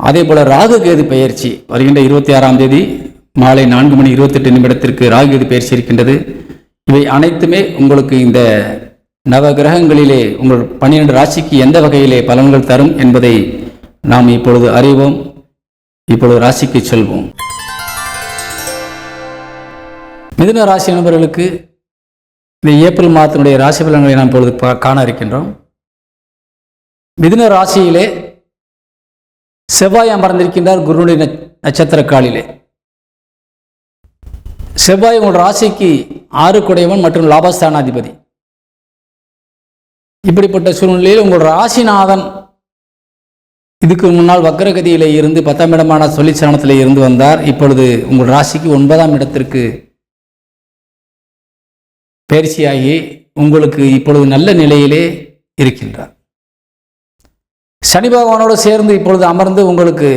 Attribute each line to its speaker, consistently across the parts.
Speaker 1: அதே போல ராகு கேது பயிற்சி வருகின்ற இருபத்தி ஆறாம் தேதி மாலை நான்கு மணி இருபத்தெட்டு நிமிடத்திற்கு ராகு கேது பயிற்சி இருக்கின்றது. இவை அனைத்துமே உங்களுக்கு இந்த நவ கிரகங்களிலே உங்கள் பன்னிரண்டு ராசிக்கு எந்த வகையிலே பலன்கள் தரும் என்பதை நாம் இப்பொழுது அறிவோம். இப்பொழுது ராசிக்கு செல்வோம். மிதுன ராசி நண்பர்களுக்கு இந்த ஏப்ரல் மாதத்தினுடைய ராசி பலன்களை நாம் இப்பொழுது பா- காண இருக்கின்றோம். மிதுன ராசியிலே செவ்வாய் அமர்ந்திருக்கின்றார் குருனுடைய நட்ச- நட்சத்திர காலிலே செவ்வாய் உங்கள் ராசிக்கு ஆறு குடையவன் மற்றும் லாபஸ்தானாதிபதி. இப்படிப்பட்ட சூழ்நிலையில் உங்கள் ராசிநாதன் இதுக்கு முன்னால் வக்கரகதியிலே இருந்து பத்தாம் இடமான சொல்லிச்சாணத்திலே இருந்து வந்தார். இப்பொழுது உங்கள் ராசிக்கு ஒன்பதாம் இடத்திற்கு பயிற்சியாகி உங்களுக்கு இப்பொழுது நல்ல நிலையிலே இருக்கின்றார். சனி பகவானோடு சேர்ந்து இப்பொழுது அமர்ந்து உங்களுக்கு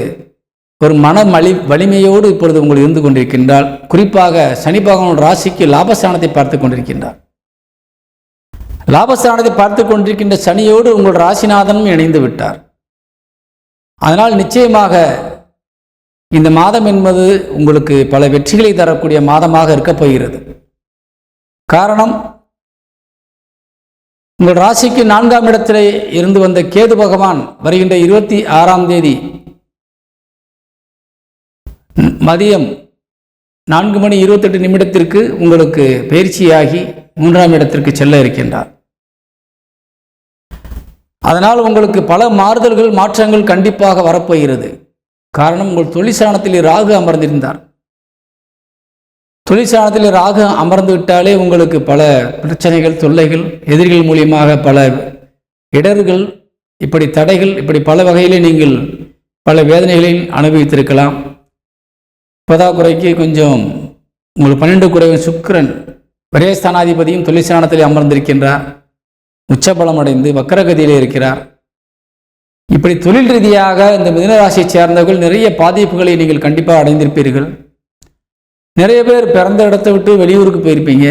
Speaker 1: ஒரு மன மலி வலிமையோடு இப்பொழுது உங்கள் இருந்து கொண்டிருக்கின்றால் குறிப்பாக சனி பகவான் ராசிக்கு லாபஸ்தானத்தை பார்த்து கொண்டிருக்கின்றார். லாபஸ்தானத்தை பார்த்து கொண்டிருக்கின்ற சனியோடு உங்கள் ராசிநாதனும் இணைந்து விட்டார். அதனால் நிச்சயமாக இந்த மாதம் என்பது உங்களுக்கு பல வெற்றிகளை தரக்கூடிய மாதமாக இருக்கப் போகிறது. காரணம் உங்கள் ராசிக்கு நான்காம் இடத்திலே இருந்து வந்த கேது பகவான் வருகின்ற இருபத்தி ஆறாம் தேதி மதியம் நான்கு மணி இருபத்தெட்டு நிமிடத்திற்கு உங்களுக்கு பயிற்சியாகி மூன்றாம் இடத்திற்கு செல்ல இருக்கின்றார். அதனால் உங்களுக்கு பல மாறுதல்கள் மாற்றங்கள் கண்டிப்பாக வரப்போகிறது. காரணம் உங்கள் தொழிற்சாணத்தில் ராகு அமர்ந்திருந்தார். தொழிற்சாலத்தில் ராக அமர்ந்து விட்டாலே உங்களுக்கு பல பிரச்சனைகள் தொல்லைகள் எதிரிகள் மூலியமாக பல இடர்கள் இப்படி தடைகள் இப்படி பல வகையிலே நீங்கள் பல வேதனைகளையும் அனுபவித்திருக்கலாம். பதாக்குறைக்கு கொஞ்சம் உங்களுக்கு பன்னெண்டு குறைவன் சுக்கரன் விரேஸ்தானாதிபதியும் தொழிற்சாலத்தில் அமர்ந்திருக்கின்றார். உச்சபலம் அடைந்து வக்கரகதியிலே இருக்கிறார். இப்படி தொழில் ரீதியாக இந்த மிதனராசியைச் சேர்ந்தவர்கள் நிறைய பாதிப்புகளை நீங்கள் கண்டிப்பாக அடைந்திருப்பீர்கள். நிறைய பேர் பிறந்த இடத்தை விட்டு வெளியூருக்கு போயிருப்பீங்க.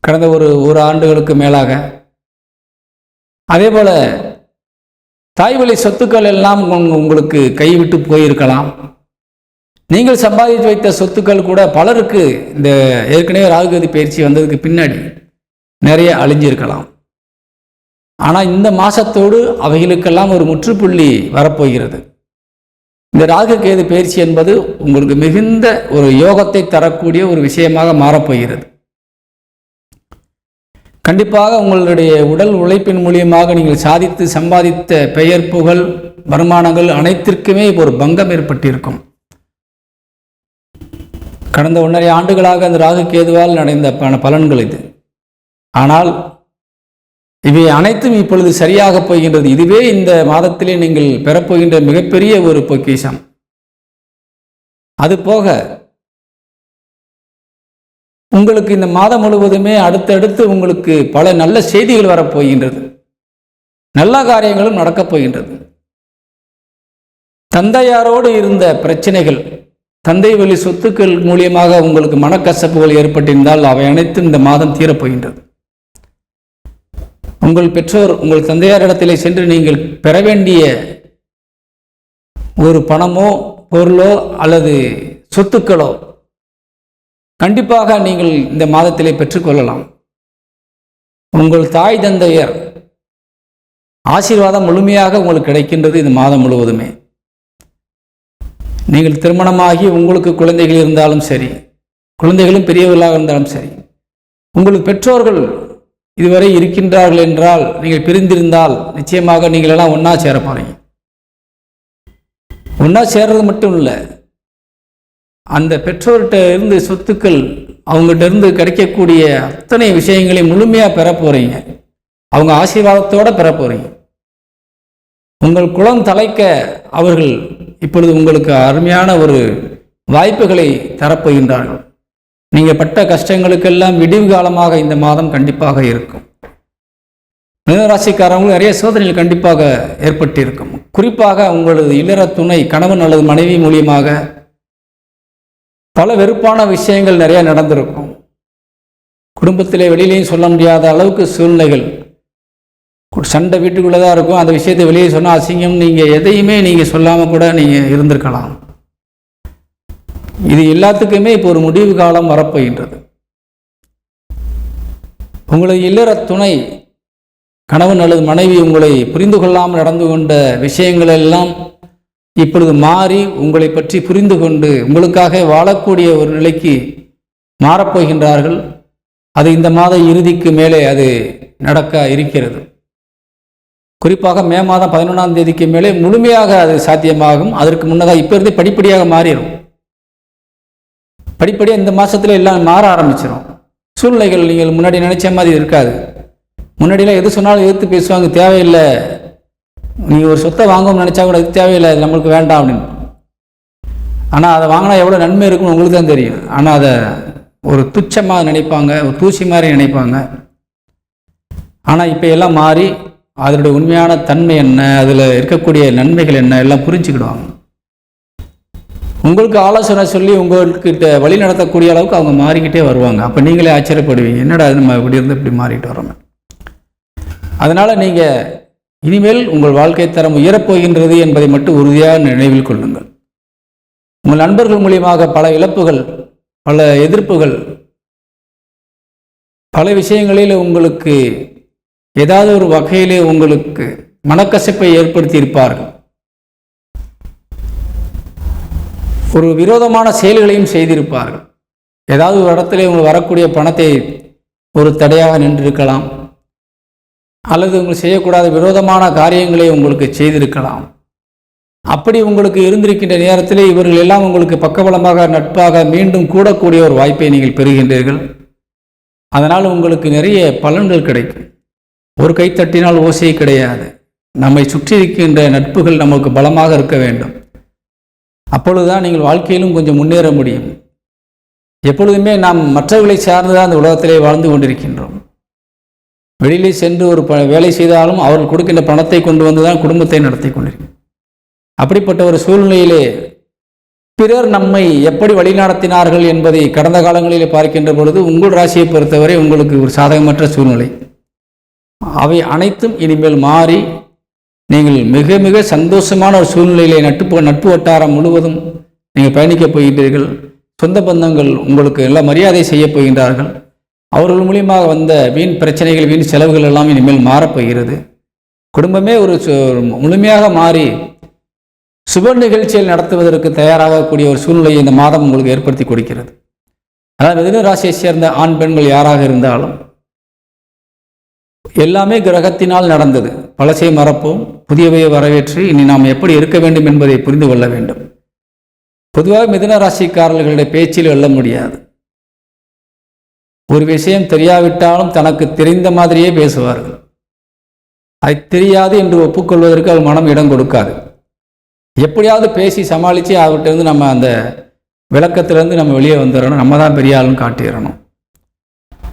Speaker 1: கடந்த ஒரு ஒரு ஆண்டுகளுக்கு மேலாக. அதே போல தாய்வழி சொத்துக்கள் எல்லாம் உங்களுக்கு கைவிட்டு போயிருக்கலாம். நீங்கள் சம்பாதித்து வைத்த சொத்துக்கள் கூட பலருக்கு இந்த ஏற்கனவே ராகுகதி பயிற்சி வந்ததுக்கு பின்னாடி நிறைய அழிஞ்சிருக்கலாம். ஆனால் இந்த மாசத்தோடு அவைகளுக்கெல்லாம் ஒரு முற்றுப்புள்ளி வரப்போகிறது. இந்த ராகு கேது பயிற்சி என்பது உங்களுக்கு மிகுந்த ஒரு யோகத்தை தரக்கூடிய ஒரு விஷயமாக மாறப்போகிறது. கண்டிப்பாக உங்களுடைய உடல் உழைப்பின் மூலியமாக நீங்கள் சாதித்து சம்பாதித்த பெயர் புகழ் வருமானங்கள் அனைத்திற்குமே ஒரு பங்கம் ஏற்பட்டிருக்கும். கடந்த ஒன்றரை ஆண்டுகளாக அந்த ராகு கேதுவால் நடந்த பல பலன்கள் இது. ஆனால் இவை அனைத்தும் இப்பொழுது சரியாக போகின்றது. இதுவே இந்த மாதத்திலே நீங்கள் பெறப்போகின்ற மிகப்பெரிய ஒரு பொக்கிஷம். அது போக உங்களுக்கு இந்த மாதம் முழுவதுமே அடுத்தடுத்து உங்களுக்கு பல நல்ல செய்திகள் வரப்போகின்றது நல்ல காரியங்களும் நடக்கப் போகின்றது. தந்தையாரோடு இருந்த பிரச்சனைகள் தந்தை வழி சொத்துக்கள் மூலியமாக உங்களுக்கு மனக்கசப்புகள் ஏற்பட்டிருந்தால் அவை அனைத்தும் இந்த மாதம் தீரப்போகின்றது உங்கள் பெற்றோர் உங்கள் தந்தையாரிடத்திலே சென்று நீங்கள் பெற வேண்டிய ஒரு பணமோ பொருளோ அல்லது சொத்துக்களோ கண்டிப்பாக நீங்கள் இந்த மாதத்திலே பெற்றுக்கொள்ளலாம் உங்கள் தாய் தந்தையர் ஆசீர்வாதம் முழுமையாக உங்களுக்கு கிடைக்கின்றது இந்த மாதம் முழுவதுமே. நீங்கள் திருமணமாகி உங்களுக்கு குழந்தைகள் இருந்தாலும் சரி குழந்தைகளும் பெரியவர்களாக இருந்தாலும் சரி உங்களுக்கு பெற்றோர்கள் இதுவரை இருக்கின்றார்கள் என்றால் நீங்கள் பிரிந்திருந்தால் நிச்சயமாக நீங்கள் எல்லாம் ஒன்றா சேர போறீங்க. ஒன்றா சேர்றது மட்டும் இல்லை அந்த பெற்றோர்கிட்ட இருந்து சொத்துக்கள் அவங்ககிட்ட இருந்து கிடைக்கக்கூடிய அத்தனை விஷயங்களையும் முழுமையாக பெற போறீங்க. அவங்க ஆசீர்வாதத்தோடு பெற போறீங்க. உங்கள் குலம் தலைக்க அவர்கள் இப்பொழுது உங்களுக்கு அருமையான ஒரு வாய்ப்புகளை தரப்போகின்றார்கள் நீங்கள் பட்ட கஷ்டங்களுக்கெல்லாம் விடிவு காலமாக இந்த மாதம் கண்டிப்பாக இருக்கும். மிதராசிக்காரங்களும் நிறைய சோதனைகள் கண்டிப்பாக ஏற்பட்டிருக்கும். குறிப்பாக உங்களது இல்லற துணை கணவன் அல்லது மனைவி மூலியமாக பல வெறுப்பான விஷயங்கள் நிறைய நடந்திருக்கும். குடும்பத்திலே வெளியிலையும் சொல்ல முடியாத அளவுக்கு சூழ்நிலைகள். சண்டை வீட்டுக்குள்ளே தான் இருக்கும். அந்த விஷயத்தை வெளியே சொன்னால் அசிங்கம் நீங்கள் எதையுமே நீங்கள் சொல்லாமல் கூட நீங்கள் இருந்திருக்கலாம். இது எல்லாத்துக்குமே இப்போ ஒரு முடிவு காலம் வரப்போகின்றது. உங்களது இல்லற துணை கணவன் அல்லது மனைவி உங்களை புரிந்து கொள்ளாமல் நடந்து கொண்ட விஷயங்கள் எல்லாம் இப்பொழுது மாறி உங்களை பற்றி புரிந்து கொண்டு உங்களுக்காக வாழக்கூடிய ஒரு நிலைக்கு மாறப்போகின்றார்கள். அது இந்த மாத இறுதிக்கு மேலே அது நடக்க இருக்கிறது. குறிப்பாக மே மாதம் பதினொன்றாம் தேதிக்கு மேலே முழுமையாக அது சாத்தியமாகும். அதற்கு முன்னதாக இப்போ இருந்து படிப்படியாக மாறிடும். படிப்படியாக இந்த மாதத்துல எல்லாம் மாற ஆரம்பிச்சிடும் சூழ்நிலைகள் நீங்கள் முன்னாடி நினைச்ச மாதிரி இருக்காது. முன்னாடிலாம் எது சொன்னாலும் எதிர்த்து பேசுவாங்க தேவையில்லை. நீங்கள் ஒரு சொத்தை வாங்கணும்னு நினச்சா கூட அது தேவையில்லை அது நம்மளுக்கு வேண்டாம் அப்படின்னு. ஆனால் அதை வாங்கினா எவ்வளோ நன்மை இருக்குன்னு உங்களுக்கு தான் தெரியும். ஆனால் அதை ஒரு துச்சமாக நினைப்பாங்க ஒரு தூசி மாதிரி நினைப்பாங்க. ஆனால் இப்போ எல்லாம் மாறி அதனுடைய உண்மையான தன்மை என்ன அதில் இருக்கக்கூடிய நன்மைகள் என்ன எல்லாம் புரிஞ்சுக்கிடுவாங்க. உங்களுக்கு ஆலோசனை சொல்லி உங்கள்கிட்ட வழி நடத்தக்கூடிய அளவுக்கு அவங்க மாறிக்கிட்டே வருவாங்க. அப்போ நீங்களே ஆச்சரியப்படுவீங்க. என்னடா நம்ம இப்படி இருந்து இப்படி மாறிட்டு வரோம் அதனால் நீங்கள் இனிமேல் உங்கள் வாழ்க்கை தரம் உயரப்போகின்றது என்பதை மட்டும் உறுதியாக நினைவில் கொள்ளுங்கள். உங்கள் நண்பர்கள் மூலியமாக பல இழப்புகள் பல எதிர்ப்புகள் பல விஷயங்களில் உங்களுக்கு ஏதாவது ஒரு வகையிலே உங்களுக்கு மனக்கசப்பை ஏற்படுத்தி இருப்பார்கள். ஒரு விரோதமான செயல்களையும் செய்திருப்பார்கள். ஏதாவது ஒரு இடத்துல இவங்க வரக்கூடிய பணத்தை ஒரு தடையாக நின்றிருக்கலாம். அல்லது உங்கள் செய்யக்கூடாத விரோதமான காரியங்களை உங்களுக்கு செய்திருக்கலாம். அப்படி உங்களுக்கு இருந்திருக்கின்ற நேரத்திலே இவர்கள் எல்லாம் உங்களுக்கு பக்கபலமாக நட்பாக மீண்டும் கூடக்கூடிய ஒரு வாய்ப்பை நீங்கள் பெறுகின்றீர்கள். அதனால் உங்களுக்கு நிறைய பலன்கள் கிடைக்கும். ஒரு கை தட்டினால் ஓசை கிடையாது. நம்மை சுற்றி இருக்கின்ற நட்புகள் நமக்கு பலமாக இருக்க வேண்டும். அப்பொழுதுதான் நீங்கள் வாழ்க்கையிலும் கொஞ்சம் முன்னேற முடியும். எப்பொழுதுமே நாம் மற்றவர்களை சார்ந்துதான் அந்த உலகத்திலே வாழ்ந்து கொண்டிருக்கின்றோம். வெளியிலே சென்று ஒரு ப வேலை செய்தாலும் அவர்கள் கொடுக்கின்ற பணத்தை கொண்டு வந்து தான் குடும்பத்தை நடத்தி கொண்டிருக்கிறேன் அப்படிப்பட்ட ஒரு சூழ்நிலையிலே பிறர் நம்மை எப்படி வழிநடத்தினார்கள் என்பதை கடந்த காலங்களிலே பார்க்கின்ற பொழுது உங்கள் ராசியை பொறுத்தவரை உங்களுக்கு ஒரு சாதகமற்ற சூழ்நிலை. அவை அனைத்தும் இனிமேல் மாறி நீங்கள் மிக மிக சந்தோஷமான ஒரு சூழ்நிலையிலே நட்பு நட்பு வட்டாரம் முழுவதும் நீங்கள் பயணிக்கப் போகின்றீர்கள். சொந்த பந்தங்கள் உங்களுக்கு எல்லாம் மரியாதை செய்யப் போகின்றார்கள். அவர்கள் மூலியமாக வந்த வீண் பிரச்சனைகள் வீண் செலவுகள் எல்லாம் இனிமேல் மாறப்போகிறது குடும்பமே ஒரு முழுமையாக மாறி சுப நிகழ்ச்சியில் நடத்துவதற்கு தயாராகக்கூடிய ஒரு சூழ்நிலையை இந்த மாதம் உங்களுக்கு ஏற்படுத்தி கொடுக்கிறது. அதாவது மிதுன ராசியை சேர்ந்த ஆண் பெண்கள் யாராக இருந்தாலும் எல்லாமே கிரகத்தினால் நடந்தது. பழசையை மறப்போம் புதியவையை வரவேற்று இனி நாம் எப்படி இருக்க வேண்டும் என்பதை புரிந்து கொள்ள வேண்டும். பொதுவாக மிதுன ராசிக்காரர்களுடைய பேச்சில் வெல்ல முடியாது. ஒரு விஷயம் தெரியாவிட்டாலும் தனக்கு தெரிந்த மாதிரியே பேசுவார்கள். அது தெரியாது என்று ஒப்புக்கொள்வதற்கு அவர் மனம் இடம் கொடுக்காது. எப்படியாவது பேசி சமாளித்து அவர்கிட்டருந்து நம்ம அந்த விளக்கத்திலேருந்து நம்ம வெளியே வந்துடணும். நம்ம தான் பெரிய ஆளுன்னு காட்டிடணும்.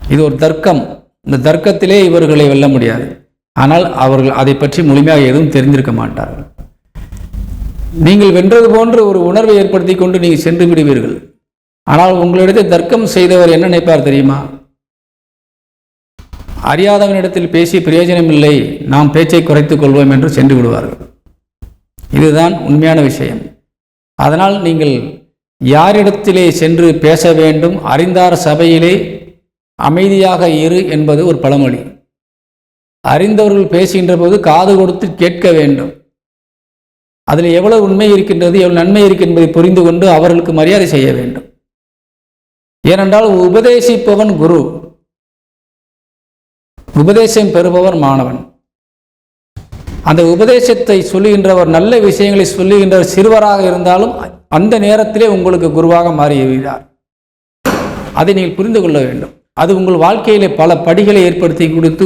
Speaker 1: இது ஒரு தர்க்கம். இந்த தர்க்கத்திலே இவர்களை வெல்ல முடியாது. ஆனால் அவர்கள் அதை பற்றி முழுமையாக எதுவும் தெரிந்திருக்க மாட்டார்கள். நீங்கள் வென்றது போன்ற ஒரு உணர்வை ஏற்படுத்தி கொண்டு நீங்கள் சென்று விடுவீர்கள். ஆனால் உங்களிடத்தை தர்க்கம் செய்தவர் என்ன நினைப்பார் தெரியுமா? அறியாதவனிடத்தில் பேசி பிரயோஜனம் இல்லை. நாம் பேச்சை குறைத்துக் கொள்வோம் என்று சென்று விடுவார்கள். இதுதான் உண்மையான விஷயம். அதனால் நீங்கள் யாரிடத்திலே சென்று பேச வேண்டும். அறிந்தார் சபையிலே அமைதியாக இரு என்பது ஒரு பழமொழி. அறிந்தவர்கள் பேசுகின்ற போது காது கொடுத்து கேட்க வேண்டும். அதில் எவ்வளவு உண்மை இருக்கின்றது எவ்வளவு நன்மை இருக்கின்றதை புரிந்து கொண்டு அவர்களுக்கு மரியாதை செய்ய வேண்டும். ஏனென்றால் உபதேசிப்பவன் குரு. உபதேசம் பெறுபவர் மாணவன். அந்த உபதேசத்தை சொல்லுகின்றவர் நல்ல விஷயங்களை சொல்லுகின்றவர் சிறுவராக இருந்தாலும் அந்த நேரத்திலே உங்களுக்கு குருவாக மாறிவிடுகிறார் அதை நீங்கள் புரிந்து கொள்ள வேண்டும். அது உங்கள் வாழ்க்கையிலே பல படிகளை ஏற்படுத்தி கொடுத்து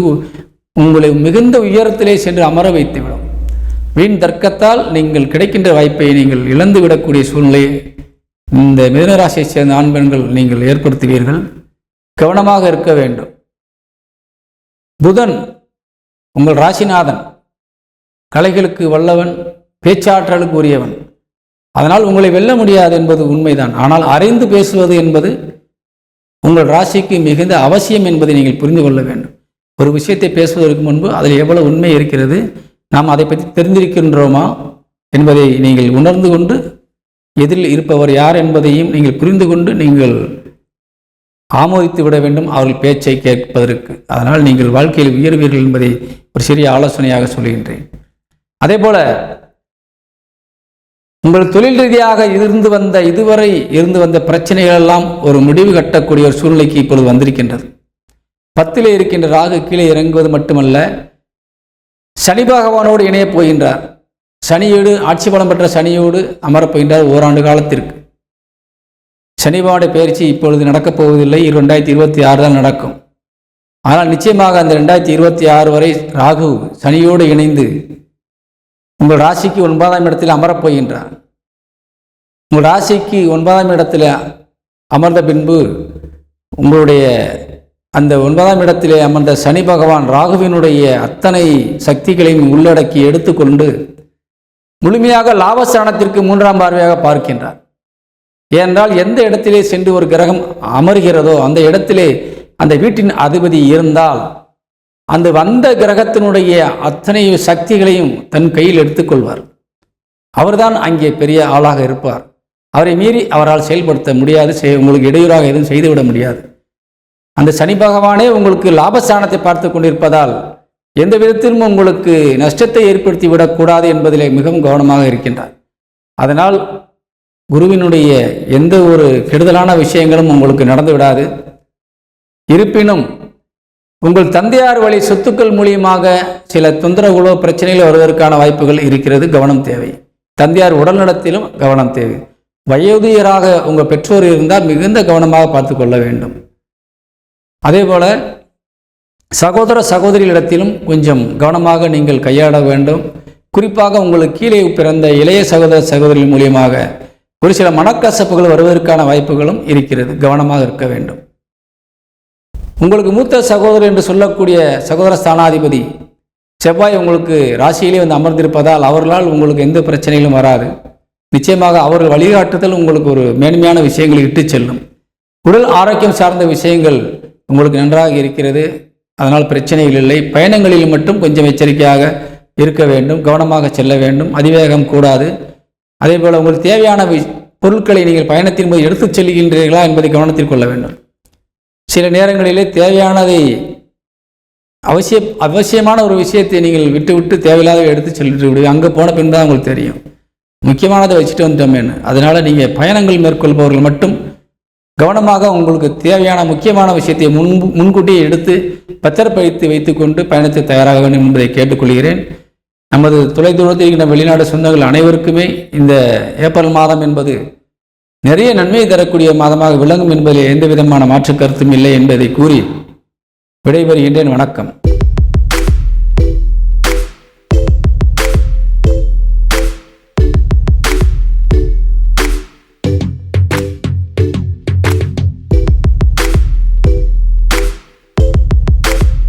Speaker 1: உங்களை மிகுந்த உயரத்திலே சென்று அமர வைத்துவிடும். வீண் தர்க்கத்தால் நீங்கள் கிடைக்கின்ற வாய்ப்பை நீங்கள் இழந்து விடக்கூடிய சூழ்நிலையை இந்த மிதனராசியை சேர்ந்த ஆண் பெண்கள் நீங்கள் ஏற்படுத்துவீர்கள். கவனமாக இருக்க வேண்டும். புதன் உங்கள் ராசிநாதன் கலைகளுக்கு வல்லவன் பேச்சாற்றலுக்கு உரியவன். அதனால் உங்களை வெல்ல முடியாது என்பது உண்மைதான். ஆனால் அறிந்து பேசுவது என்பது உங்கள் ராசிக்கு மிகுந்த அவசியம் என்பதை நீங்கள் புரிந்து கொள்ள வேண்டும். ஒரு விஷயத்தை பேசுவதற்கு முன்பு அதில் எவ்வளவு உண்மை இருக்கிறது நாம் அதை பற்றி தெரிந்திருக்கின்றோமா என்பதை நீங்கள் உணர்ந்து கொண்டு எதிரில் இருப்பவர் யார் என்பதையும் நீங்கள் புரிந்து கொண்டு நீங்கள் ஆமோதித்து விட வேண்டும் அவர்கள் பேச்சை கேட்பதற்கு. அதனால் நீங்கள் வாழ்க்கையில் உயர்வீர்கள் என்பதை ஒரு சிறிய ஆலோசனையாக சொல்கின்றேன். அதே போல உங்கள் தொழில் ரீதியாக இருந்து வந்த இதுவரை இருந்து வந்த பிரச்சனைகள் எல்லாம் ஒரு முடிவு கட்டக்கூடிய ஒரு சூழ்நிலைக்கு இப்பொழுது வந்திருக்கின்றது. பத்திலே இருக்கின்ற ராகு கீழே இறங்குவது மட்டுமல்ல சனி பகவானோடு இணையப் போகின்றார். சனியோடு ஆட்சி பலம் பெற்ற சனியோடு அமரப் போகின்றார் ஓராண்டு காலத்திற்கு. சனிபாவுடைய பயிற்சி இப்பொழுது நடக்கப் போவதில்லை ரெண்டாயிரத்தி இருபத்தி ஆறு தான் நடக்கும். ஆனால் நிச்சயமாக அந்த ரெண்டாயிரத்தி இருபத்தி ஆறு வரை ராகு சனியோடு இணைந்து உங்கள் ராசிக்கு ஒன்பதாம் இடத்தில் அமரப் போகின்றார். உங்கள் ராசிக்கு ஒன்பதாம் இடத்தில் அமர்ந்த பின்பு உங்களுடைய அந்த ஒன்பதாம் இடத்திலே அமர்ந்த சனி பகவான் ராகுவினுடைய அத்தனை சக்திகளையும் உள்ளடக்கி எடுத்துக்கொண்டு முழுமையாக லாபஸ்தானத்திற்கு மூன்றாம் பார்வையாக பார்க்கின்றார். ஏனென்றால் எந்த இடத்திலே சென்று ஒரு கிரகம் அமர்கிறதோ அந்த இடத்திலே அந்த வீட்டின் அதிபதி இருந்தால் அந்த வந்த கிரகத்தினுடைய அத்தனை சக்திகளையும் தன் கையில் எடுத்துக்கொள்வார். அவர்தான் அங்கே பெரிய ஆளாக இருப்பார். அவரை மீறி அவரால் செயல்படுத்த முடியாது செய் உங்களுக்கு இடையூறாக எதுவும் செய்துவிட முடியாது. அந்த சனி பகவானே உங்களுக்கு லாபஸ்தானத்தை பார்த்து கொண்டிருப்பதால் எந்த விதத்திலும் உங்களுக்கு நஷ்டத்தை ஏற்படுத்தி விடக்கூடாது என்பதிலே மிகவும் கவனமாக இருக்கின்றார். அதனால் குருவினுடைய எந்த ஒரு கெடுதலான விஷயங்களும் உங்களுக்கு நடந்து விடாது. இருப்பினும் உங்கள் தந்தையார் வழி சொத்துக்கள் மூலியமாக சில தொந்தரவுகளோ பிரச்சனைகளோ வருவதற்கான வாய்ப்புகள் இருக்கிறது கவனம் தேவை. தந்தையார் உடல்நலத்திலும் கவனம் தேவை. வயோதிகராக உங்கள் பெற்றோர் இருந்தால் மிகுந்த கவனமாக பார்த்து கொள்ள வேண்டும். அதே போல் சகோதர சகோதரிகளிடத்திலும் கொஞ்சம் கவனமாக நீங்கள் கையாட வேண்டும். குறிப்பாக உங்களுக்கு கீழே பிறந்த இளைய சகோதர சகோதரிகள் மூலியமாக ஒரு சில மனக்கசப்புகள் வருவதற்கான வாய்ப்புகளும் இருக்கிறது. கவனமாக இருக்க வேண்டும். உங்களுக்கு மூத்த சகோதரர் என்று சொல்லக்கூடிய சகோதர ஸ்தானாதிபதி செவ்வாய் உங்களுக்கு ராசியிலே வந்து அமர்ந்திருப்பதால் அவர்களால் உங்களுக்கு எந்த பிரச்சனையிலும் வராது. நிச்சயமாக அவர்கள் வழிகாட்டுதல் உங்களுக்கு ஒரு மேன்மையான விஷயங்களை இட்டு செல்லும். உடல் ஆரோக்கியம் சார்ந்த விஷயங்கள் உங்களுக்கு நன்றாக இருக்கிறது. அதனால் பிரச்சனைகள் இல்லை. பயணங்களில் மட்டும் கொஞ்சம் எச்சரிக்கையாக இருக்க வேண்டும். கவனமாக செல்ல வேண்டும். அதிவேகம் கூடாது. அதே போல் உங்களுக்கு தேவையான பொருட்களை நீங்கள் பயணத்தின் போது எடுத்துச் செல்கின்றீர்களா என்பதை கவனத்தில் கொள்ள வேண்டும். சில நேரங்களிலே தேவையானதை அவசிய அவசியமான ஒரு விஷயத்தை நீங்கள் விட்டு விட்டு தேவையில்லாத எடுத்து செல்லிட்டு விடுவீங்க அங்கே போன பின் தான் உங்களுக்கு தெரியும். முக்கியமானதை வச்சுட்டு வந்துட்டோமேனு அதனால் நீங்கள் பயணங்கள் மேற்கொள்பவர்கள் மட்டும் கவனமாக உங்களுக்கு தேவையான முக்கியமான விஷயத்தை முன் முன்கூட்டியே எடுத்து பத்திரப்படுத்தி வைத்துக்கொண்டு பயணத்தை தயாராக வேண்டும் என்பதை கேட்டுக்கொள்கிறேன். நமது தொலைதூரத்தில் இருக்கின்ற வெளிநாடு சொந்தங்கள் அனைவருக்குமே இந்த ஏப்ரல் மாதம் என்பது நிறைய நன்மையை தரக்கூடிய மாதமாக விளங்கும் என்பதில் எந்த விதமான மாற்று கருத்தும் இல்லை என்பதை கூறி விடைபெறுகின்றேன். வணக்கம்.